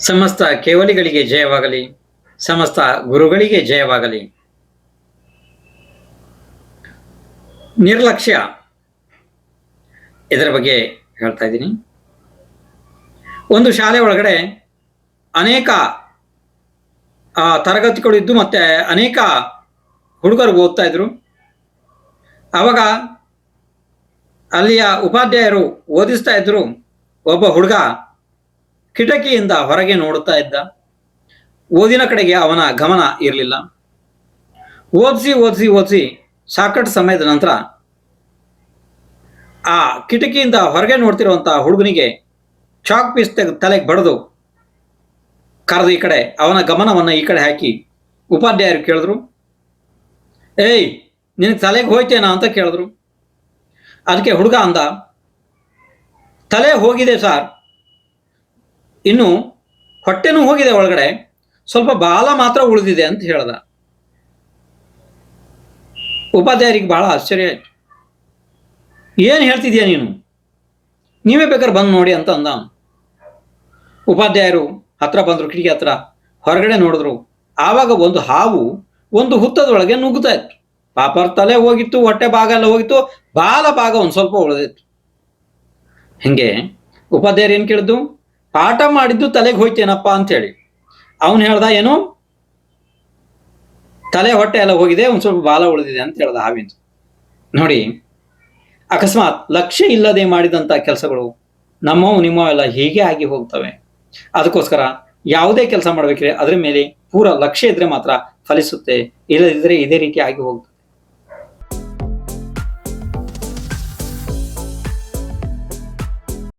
ಸಮಸ್ತ ಕೇವಲಿಗಳಿಗೆ ಜಯವಾಗಲಿ, ಸಮಸ್ತ ಗುರುಗಳಿಗೆ ಜಯವಾಗಲಿ. ನಿರ್ಲಕ್ಷ್ಯ ಇದರ ಬಗ್ಗೆ ಹೇಳ್ತಾ ಇದ್ದೀನಿ. ಒಂದು ಶಾಲೆ ಒಳಗಡೆ ಅನೇಕ ತರಗತಿಗಳು ಇದ್ದು ಮತ್ತೆ ಅನೇಕ ಹುಡುಗರು ಓದ್ತಾ ಇದ್ರು. ಆವಾಗ ಅಲ್ಲಿಯ ಉಪಾಧ್ಯಾಯರು ಓದಿಸ್ತಾ ಇದ್ರು ಒಬ್ಬ ಹುಡುಗ ಕಿಟಕಿಯಿಂದ ಹೊರಗೆ ನೋಡುತ್ತಾ ಇದ್ದ. ಓದಿನ ಕಡೆಗೆ ಅವನ ಗಮನ ಇರಲಿಲ್ಲ. ಓದಿಸಿ ಓದಿಸಿ ಓದಿಸಿ ಸಾಕಷ್ಟು ಸಮಯದ ನಂತರ ಆ ಕಿಟಕಿಯಿಂದ ಹೊರಗೆ ನೋಡ್ತಿರುವಂತಹ ಹುಡುಗನಿಗೆ ಚಾಕ್ ಪೀಸ್ ತೆಗೆದು ತಲೆಗೆ ಬಡಿದು. ಕರೆದು ಈ ಕಡೆ ಅವನ ಗಮನವನ್ನು ಈ ಕಡೆ ಹಾಕಿ. ಉಪಾಧ್ಯಾಯರು ಕೇಳಿದ್ರು, ಏಯ್ ನಿನಗೆ ತಲೆಗೆ ಹೋಯ್ತೇನಾ? ಅಂತ ಕೇಳಿದ್ರು. ಅದಕ್ಕೆ ಹುಡುಗ ಅಂದ, ತಲೆ ಹೋಗಿದೆ ಸರ್. ಇನ್ನು ಹೊಟ್ಟೆನೂ ಹೋಗಿದೆ ಒಳಗಡೆ. ಸ್ವಲ್ಪ ಬಾಲ ಮಾತ್ರ ಉಳಿದಿದೆ ಅಂತ ಹೇಳ್ದ. ಉಪಾಧ್ಯಾಯರಿಗೆ ಬಹಳ ಆಶ್ಚರ್ಯ ಆಯ್ತು. ಏನು ಹೇಳ್ತಿದ್ಯಾ ನೀನು? ನೀವೇ ಬೇಕಾದ್ರೆ ಬಂದು ನೋಡಿ ಅಂತ ಅಂದ. ಉಪಾಧ್ಯಾಯರು ಹತ್ರ ಬಂದ್ರು, ಕಿಟಕಿ ಹತ್ರ. ಹೊರಗಡೆ ನೋಡಿದ್ರು, ಆವಾಗ ಒಂದು ಹಾವು ಒಂದು ಹುತ್ತದೊಳಗೆ ನುಗ್ಗುತ್ತಾ ಇತ್ತು. ಪಾಪರ್ ತಲೆ ಹೋಗಿತ್ತು, ಹೊಟ್ಟೆ ಭಾಗ ಎಲ್ಲ ಹೋಗಿತ್ತು, ಬಾಲ ಭಾಗ ಒಂದು ಸ್ವಲ್ಪ ಉಳಿದಿತ್ತು. ಹಿಂಗೆ? ಉಪಾಧ್ಯಾಯರು ಏನು ಕೇಳಿದ್ದು? ಪಾಠ ಮಾಡಿದ್ದು ತಲೆಗೆ ಹೋಯ್ತೇನಪ್ಪ ಅಂತೇಳಿ. ಅವನು ಹೇಳ್ದ, ಏನು? ತಲೆ ಹೊಟ್ಟೆ ಎಲ್ಲ ಹೋಗಿದೆ, ಒಂದು ಸ್ವಲ್ಪ ಬಾಲ ಉಳಿದಿದೆ ಅಂತ ಹೇಳ್ದ ಹಾವಿಂದು. ನೋಡಿ, ಅಕಸ್ಮಾತ್ ಲಕ್ಷ್ಯ ಇಲ್ಲದೆ ಮಾಡಿದಂಥ ಕೆಲಸಗಳು ನಮ್ಮವು ನಿಮ್ಮ ಎಲ್ಲ ಹೀಗೆ ಆಗಿ ಹೋಗ್ತವೆ. ಅದಕ್ಕೋಸ್ಕರ ಯಾವುದೇ ಕೆಲಸ ಮಾಡ್ಬೇಕ್ರೆ ಅದ್ರ ಮೇಲೆ ಪೂರ ಲಕ್ಷ್ಯ ಇದ್ರೆ ಮಾತ್ರ ಫಲಿಸುತ್ತೆ, ಇಲ್ಲದಿದ್ರೆ ಇದೇ ರೀತಿ ಆಗಿ ಹೋಗ್ತದೆ.